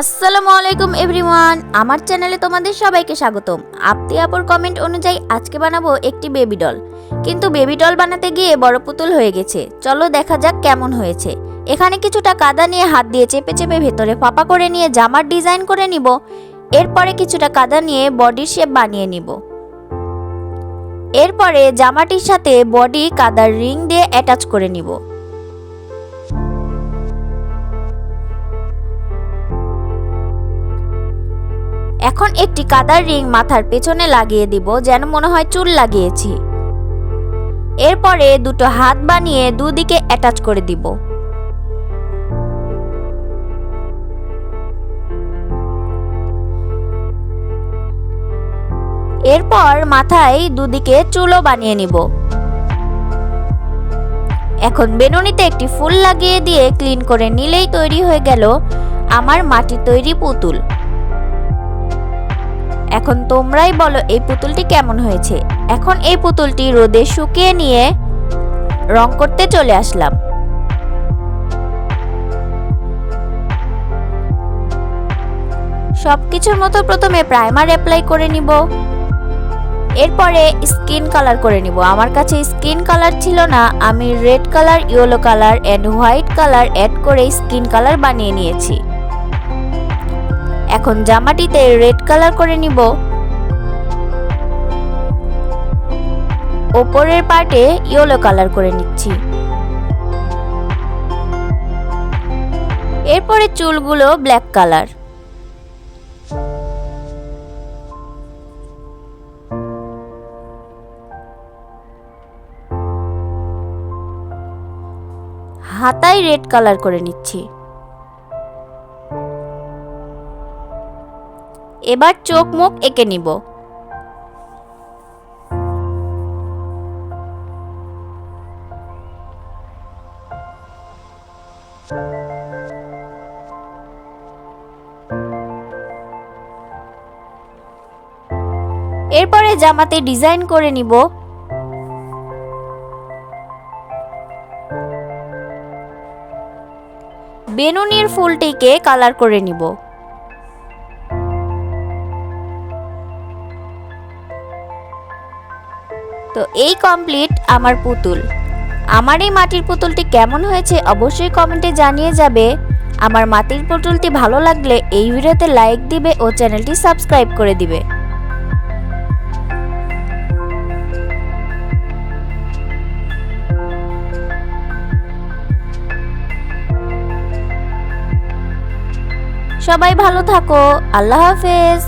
আসসালামু আলাইকুম এভরিওয়ান, আমার চ্যানেলে তোমাদের সবাইকে স্বাগতম। আপতি আপুর কমেন্ট অনুযায়ী আজকে বানাবো একটি বেবি ডল। কিন্তু বেবি ডল বানাতে গিয়ে বড় পুতুল হয়ে গেছে। চলো দেখা যাক কেমন হয়েছে। এখানে কিছুটা কাদা নিয়ে হাত দিয়ে চেপে চেপে ভেতরে ফাঁপা করে নিয়ে জামার ডিজাইন করে নিব। এরপরে কিছুটা কাদা নিয়ে বডির শেপ বানিয়ে নিব। এরপরে জামাটির সাথে বডি কাদার রিং দিয়ে অ্যাটাচ করে নিব। এখন একটি কাদার রিং মাথার পেছনে লাগিয়ে দিব, যেন মনে হয় চুল লাগিয়েছি। এরপরে দুটো হাত বানিয়ে দুদিকে অ্যাটাচ করে দিব। এরপর মাথায় দুদিকে চুলও বানিয়ে নিব। এখন বেনুনিতে একটি ফুল লাগিয়ে দিয়ে ক্লিন করে নিলেই তৈরি হয়ে গেল আমার মাটির তৈরি পুতুল। এখন তোমরাই বলো এই পুতুলটি কেমন হয়েছে। এখন এই পুতুলটি রোদে শুকিয়ে নিয়ে রং করতে চলে আসলাম। সব কিছুর মতো প্রথমে প্রাইমার অ্যাপ্লাই করে নিব। এরপরে স্কিন কালার করে নিব। আমার কাছে স্কিন কালার ছিল না, আমি red colour, yellow colour, and white colour add করে স্কিন কালার বানিয়ে নিয়েছি। এখন জামাটিতে রেড কালার করে নিব। ওপরের পার্টে ইয়েলো কালার করে নিচ্ছি। এরপরে চুলগুলো ব্ল্যাক কালার। হাতায় রেড কালার করে নিচ্ছি। এবার চোখ মুখ এঁকে নিব। এরপরে জামাতে ডিজাইন করে নিব। বেনুনির ফুলটিকে কালার করে নিব। তো এই কমপ্লিট আমার পুতুল। আমার এই মাটির পুতুলটি কেমন হয়েছে অবশ্যই কমেন্টে জানিয়ে যাবে। আমার মাটির পুতুলটি ভালো লাগলে এই ভিডিওতে লাইক দিবে ও চ্যানেলটি সাবস্ক্রাইব করে দিবে। সবাই ভালো থাকো, আল্লাহ হাফেজ।